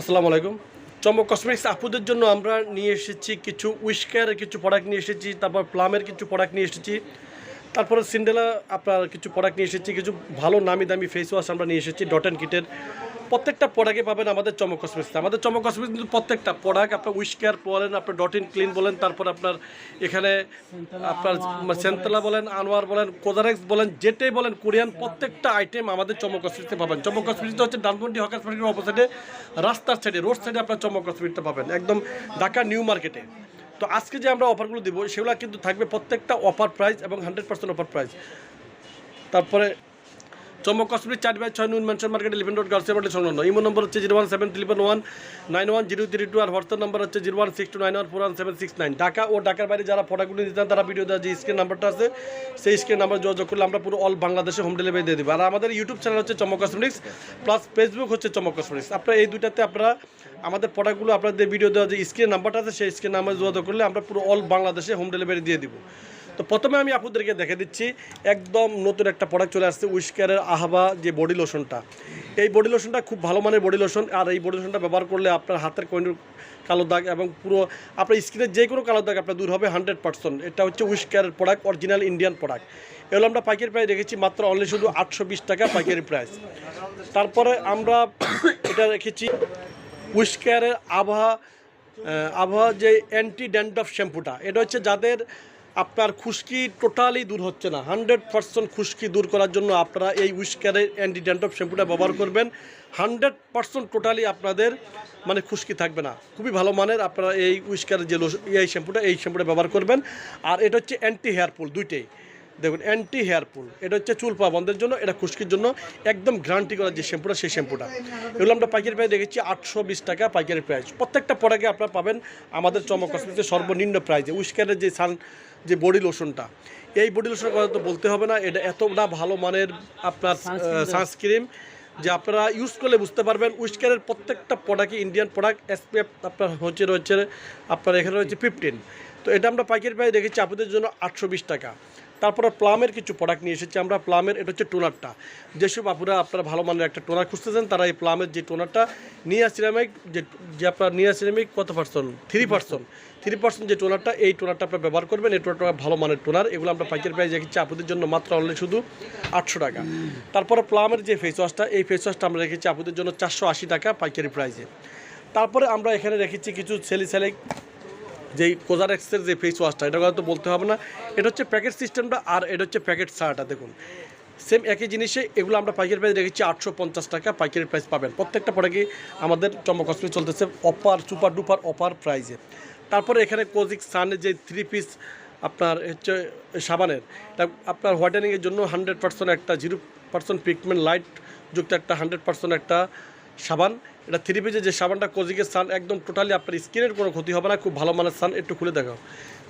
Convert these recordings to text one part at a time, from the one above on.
আসসালামু আলাইকুম। চমক কসমেটিক্স আপুদের জন্য আমরা নিয়ে এসেছি কিছু উইস্কারের কিছু প্রোডাক্ট নিয়ে এসেছি, তারপর প্লামের কিছু প্রোডাক্ট নিয়ে এসেছি। তারপরে সিন্ডেলা আপনার কিছু প্রোডাক্ট নিয়ে এসেছি, কিছু ভালো নামি দামি ফেস ওয়াশ আমরা নিয়ে এসেছি ডট অ্যান্ড কিটের প্রত্যেকটা প্রোডাক্টে পাবেন আমাদের চমক কসমেটিক্স আমাদের চমক কসমেটিক্স কিন্তু প্রত্যেকটা প্রোডাক্ট আপনার উইস্কার বলেন, আপনার ডট ইন ক্লিন বলেন, তারপর আপনার এখানে আপনার সেন্তলা বলেন, আনোয়ার বলেন, কোদারেক্স বলেন, যেটাই বলেন, কোরিয়ান প্রত্যেকটা আইটেম আমাদের চমক কসমেটিক্সে পাবেন। চমক কসমেটিক্স হচ্ছে ডানবন্ডি হকার মার্কেটের রাস্তার সাইডে রোড সাইডে আপনার চমক কসমেটিক্সটা পাবেন। একদম ঢাকা নিউ মার্কেটে। তো আজকে যে আমরা অফারগুলো দিব, সেগুলো কিন্তু থাকবে প্রত্যেকটা অফার প্রাইস এবং হান্ড্রেড পার্সেন্ট অফার প্রাইস তারপরে চমক কসমেটিক চার বাই ছয় noon mansion market eleven road গার্লসের market সংলগ্ন। ইমো নম্বর হচ্ছে zero one seven triple one nine one zero three two আর হোয়াটসঅ্যাপ নম্বর হচ্ছে zero one six two nine one four one seven six nine. Dhaka ও ঢাকার বাইরে যারা নিতে চান, তারা video দেওয়া যে স্ক্রিন নাম্বারটা আছে, সেই স্ক্রিন নাম্বার যোগাযোগ করলে আমরা পুরো অল বাংলাদেশে হোম ডেলিভারি দিয়ে দেবো। আর আমাদের ইউটিউব চ্যানেল হচ্ছে চমক কসমেটিক্স প্লাস ফেসবুক হচ্ছে চমক কসমেটিক্স আপনারা এই দুইটাতে আপনারা আমাদের প্রোডাক্টগুলো আপনাদের ভিডিও দেওয়া যে স্ক্রিন নাম্বারটা আছে, সেই স্ক্রিন নাম্বার যোগাযোগ করলে আমরা পুরো অল বাংলাদেশে হোম ডেলিভারি দিয়ে দিব। তো প্রথমে আমি আপনাদেরকে দেখে দিচ্ছি, একদম নতুন একটা প্রোডাক্ট চলে আসছে উইস্কারের আহাবা যে বডি লোশনটা এই বডি লোশনটা খুব ভালো মানের বডি লোশন আর এই বডি লোশনটা ব্যবহার করলে আপনার হাতের কোয়েন্ডুর কালো দাগ এবং পুরো আপনার স্কিনের যে কোনো কালো দাগ আপনার দূর হবে হান্ড্রেড পার্সেন্ট এটা হচ্ছে উইস্কারের প্রোডাক্ট অরিজিনাল ইন্ডিয়ান প্রোডাক্ট এগুলো আমরা পাইকারি প্রাইস রেখেছি মাত্র অনলি শুধু আটশো বিশ টাকা পাইকারি প্রাইস তারপরে আমরা এটা রেখেছি উইস্কারের আবহাওয়া আবহাওয়া যে অ্যান্টি ড্যান্ড্রফ শ্যাম্পুটা এটা হচ্ছে যাদের আপনার খুশকি টোটালি দূর হচ্ছে না। হান্ড্রেড পার্সেন্ট খুশকি দূর করার জন্য আপনারা এই উইস্কারের অ্যান্টি ড্যান্ড্রফ শ্যাম্পুটা ব্যবহার করবেন। হান্ড্রেড পার্সেন্ট টোটালি আপনাদের মানে খুশকি থাকবে না। খুবই ভালো মানের আপনারা এই উইস্কারের যে এই শ্যাম্পুটা এই শ্যাম্পুটা ব্যবহার করবেন। আর এটা হচ্ছে অ্যান্টি হেয়ার পুল দুইটাই। দেখুন অ্যান্টি হেয়ার পুল এটা হচ্ছে চুল পা বন্ধের জন্য, এটা খুশকির জন্য একদম গ্যারান্টি করা যে শ্যাম্পুটা সেই শ্যাম্পুটা এগুলো আমরা পাইকারি প্রাইস দেখেছি আটশো বিশ টাকা পাইকারি প্রাইস। প্রত্যেকটা প্রোডাক্টে আপনারা পাবেন আমাদের চমক সর্বনিম্ন প্রাইজে উইস্কারের যে সান যে বডি লোশনটা। এই বডি লোশনের কথা তো বলতে হবে না এটা এতটা ভালো মানের আপনার সানস্ক্রিম যে আপনারা ইউজ করলে বুঝতে পারবেন উইস্কারের প্রত্যেকটা প্রোডাক্টই ইন্ডিয়ান প্রোডাক্ট এসপিএফ আপনার হচ্ছে রয়েছে আপনার এখানে রয়েছে ফিফটিন তো এটা আমরা পাইকারি পাই দেখেছি আপনাদের জন্য আটশো বিশ টাকা। তারপরে প্লামের কিছু প্রোডাক্ট নিয়ে এসেছি। আমরা প্লামের, এটা হচ্ছে টোনারটা। যেসব আপুরা, আপনারা ভালো মানের একটা টোনার খুঁজতেছেন, তারা এই প্লামের যে টোনারটা নিয়া সিরামিক যে যে আপনার নিয়া সিরামিক কত percent three percent three percent যে টোনারটা, এই টোনারটা আপনারা ব্যবহার করবেন। এই টোনারটা ভালো মানের টোনার। এগুলো আমরা পাইকারি প্রাইস রেখেছি আপনাদের জন্য মাত্র অনলি শুধু আটশো টাকা। তারপরে প্লামের যে ফেস ওয়াশটা এই ফেস ওয়াশটা আমরা রেখেছি আপনাদের জন্য চারশো আশি টাকা পাইকারি প্রাইসে তারপরে আমরা এখানে রেখেছি কিছু সেলি সেলেক যেই কোজারেক্সের যে ফেস ওয়াশটা এটা কথা তো বলতে হবে না। এটা হচ্ছে প্যাকেট সিস্টেমটা আর এটা হচ্ছে প্যাকেট ছাড়াটা দেখুন। সেম একই জিনিসে এগুলো আমরা পাইকারি প্রাইস রেখেছি আটশো পঞ্চাশ টাকা, পাইকারি প্রাইস পাবেন। প্রত্যেকটা প্রোডাক্টে আমাদের চমক হসপিটাল চলতেছে অফার সুপার ডুপার অফার প্রাইসে তারপরে এখানে কোজিক সানের যে থ্রি পিস আপনার হচ্ছে সাবানের আপনার হোয়াইটেনিংয়ের জন্য হান্ড্রেড পার্সেন্ট একটা জিরো পার্সেন্ট পিগমেন্ট লাইট যুক্ত একটা হান্ড্রেড পার্সেন্ট একটা সাবান। এটা থ্রি পিসের যে সাবানটা কোজিকের সান একদম টোটালি আপনার স্কিনের কোনো ক্ষতি হবে না খুব ভালো মানের সান একটু খুলে দেখাও।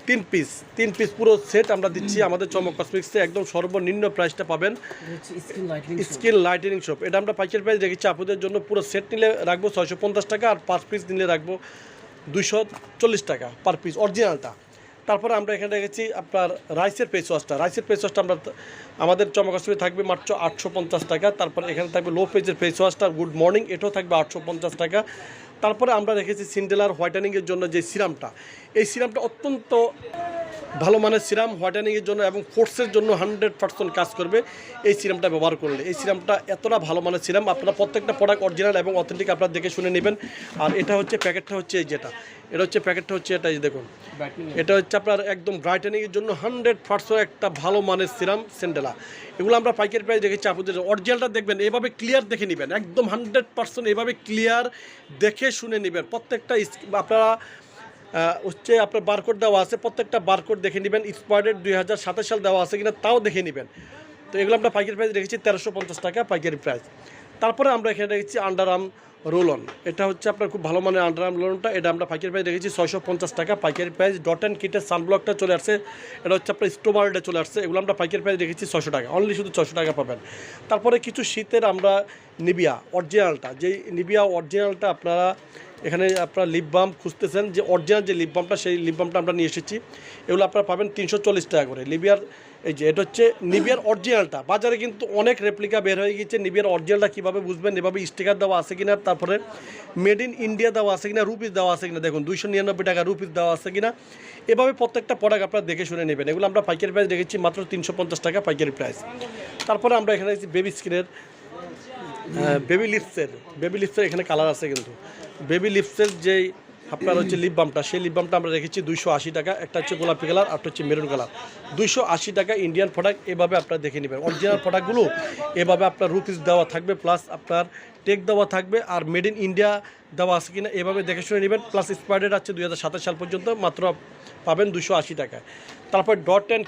তিন পিস তিন পিস পুরো সেট আমরা দিচ্ছি আমাদের চমক কসমিক্সে একদম সর্বনিম্ন প্রাইসটা পাবেন। স্কিন লাইটিং লাইটেনিং শপ এটা আমরা পাইকারি প্রাইস রেখেছি আপনাদের জন্য পুরো সেট নিলে রাখব ছয়শো পঞ্চাশ টাকা আর পার পিস নিলে রাখব দুইশো চল্লিশ টাকা পার পিস অরিজিনালটা তারপরে আমরা এখানে রেখেছি আপনার রাইসের পেস ওয়াশটা রাইসের পেস ওয়াশটা আমরা আমাদের কাশ্মীর থাকবে মাত্র আটশো পঞ্চাশ টাকা। তারপরে এখানে থাকবে লো পেজের ফেস ওয়াশটা গুড মর্নিং, এটাও থাকবে আটশো পঞ্চাশ টাকা। তারপরে আমরা রেখেছি সিন্ডেলার হোয়াইটেনিংয়ের জন্য যে সিরামটা, এই সিরামটা অত্যন্ত ভালো মানের সিরাম হোয়াইটেনিংয়ের জন্য এবং ফোর্সের জন্য হান্ড্রেড পার্সেন্ট কাজ করবে। এই সিরামটা ব্যবহার করলে। এই সিরামটা এতটা ভালো মানের সিরাম আপনারা প্রত্যেকটা প্রোডাক্ট অরিজিনাল এবং অথেন্টিক আপনারা দেখে শুনে নেবেন। আর এটা হচ্ছে প্যাকেটটা হচ্ছে এই যেটা। এটা হচ্ছে প্যাকেটটা হচ্ছে এটা এই দেখুন। এটা হচ্ছে আপনার একদম ব্রাইটেনিংয়ের জন্য হান্ড্রেড পার্সেন্ট একটা ভালো মানের সিরাম সেন্ডেলা এগুলো আমরা পাইকারি প্রাইস দেখেছি আপনাদের অরিজিনালটা দেখবেন এভাবে ক্লিয়ার দেখে নেবেন। একদম হান্ড্রেড পার্সেন্ট এভাবে ক্লিয়ার দেখে শুনে নেবেন। প্রত্যেকটা আপনারা হচ্ছে আপনার বারকোড দেওয়া আছে, প্রত্যেকটা বারকোড দেখে নেবেন এক্সপায়ার্ডেড দুই হাজার সাতাশ সাল দেওয়া আছে কিনা তাও দেখে নেবেন। তো এগুলো আমরা পাইকারি প্রাইস রেখেছি তেরোশো পঞ্চাশ টাকা পাইকারি প্রাইস তারপরে আমরা এখানে রেখেছি আন্ডার আর্ম রোলন এটা হচ্ছে আপনার খুব ভালো মানের আন্ডার আর্ম রোলনটা এটা আমরা পাইকারি প্রাইস রেখেছি ছয়শো পঞ্চাশ টাকা পাইকারি প্রাইস ডট অ্যান্ড কিটের সানব্লকটা চলে আসছে, এটা হচ্ছে আপনার স্টোমারটা চলে আসছে, এগুলো আমরা পাইকারি প্রাইস রেখেছি ছশো টাকা। অনলি শুধু ছশো টাকা পাবেন। তারপরে কিছু শীতের আমরা নিবিয়া অরিজিনালটা যেই নিবিয়া অরিজিনালটা আপনারা এখানে আপনারা লিপ বাম খুঁজতেছেন যে অরিজিনাল যে লিপ বামটা সেই লিপ বামটা আমরা নিয়ে এসেছি। এগুলো আপনারা পাবেন তিনশো চল্লিশ টাকা করে। লিবিয়ার এই যে এটা হচ্ছে নিবিয়ার অরিজিনালটা বাজারে কিন্তু অনেক রেপ্লিকা বের হয়ে গেছে নিবিয়ার অরিজিনালটা কীভাবে বুঝবেন, এভাবে স্টিকার দেওয়া আছে কিনা, তারপরে মেড ইন ইন্ডিয়া দেওয়া আছে কিনা রুপিস দেওয়া আছে কিনা, দেখুন, দুইশো নিরানব্বই টাকা রুপিস দেওয়া আছে কিনা। এভাবে প্রত্যেকটা প্রোডাক্ট আপনারা দেখে শুনে নেবেন। এগুলো আমরা পাইকারি প্রাইস রেখেছি মাত্র তিনশো পঞ্চাশ টাকা পাইকারি প্রাইস তারপরে আমরা এখানে বেবি স্কিনের বেবি লিপসের বেবি লিপসের এখানে কালার আছে কিন্তু। বেবি লিপসের যেই আপনার হচ্ছে লিপ বামটা সেই লিপ বামটা আমরা রেখেছি দুইশো আশি টাকা। একটা হচ্ছে গোলাপি কালার একটা হচ্ছে মেরুন কালার দুইশো আশি টাকা ইন্ডিয়ান প্রোডাক্ট এভাবে আপনার দেখে নেবেন। অরিজিনাল প্রোডাক্টগুলো এভাবে আপনার রুপিস দেওয়া থাকবে প্লাস আপনার টেক দেওয়া থাকবে, আর মেড ইন ইন্ডিয়া দেওয়া আছে কিনা এভাবে দেখে শুনে নেবেন। প্লাস স্পাইডেড আছে দুই হাজার সাতাশ সাল পর্যন্ত, মাত্র পাবেন দুশো আশি টাকায়। তারপর ডট অ্যান্ড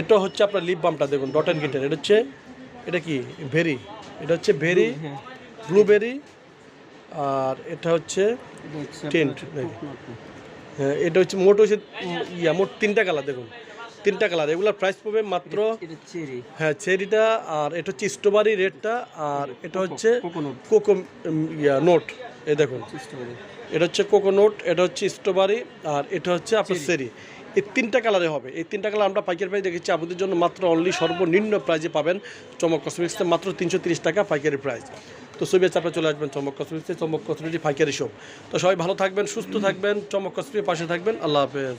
এটা হচ্ছে আপনার লিপ বামটা দেখুন ডট অ্যান্ড কিটের এটা হচ্ছে, এটা কি? ভেরি। এটা হচ্ছে হ্যাঁ। ব্লুবেরি আর এটা হচ্ছে টেন্ট। হ্যাঁ, এটা হচ্ছে মোট হচ্ছে ইয়া মোট তিনটা কালার দেখুন। তিনটা কালার এগুলোর প্রাইস পাবে মাত্র হ্যাঁ চেরিটা আর এটা হচ্ছে স্ট্রবেরি রেডটা আর এটা হচ্ছে কোকো ইয়া নোট এই দেখুন। এটা হচ্ছে কোকোনোট এটা হচ্ছে স্ট্রবেরি আর এটা হচ্ছে আপনার সেরি এই তিনটা কালারে হবে। এই তিনটা কালার আমরা পাইকারি প্রাইস দেখেছি। আপনাদের জন্য মাত্র অনলি সর্বনিম্ন প্রাইজে পাবেন চমক কসমেটিক্সে মাত্র তিনশো টাকা পাইকারি প্রাইস। তো ছবি চাপে চলে আসবেন চমক কসমেটিক্সে চমক কসমেটিক পাইকারি শপ তো সবাই ভালো থাকবেন, সুস্থ থাকবেন, চমক কসমেটিক পাশে থাকবেন। আল্লাহ হাফেজ।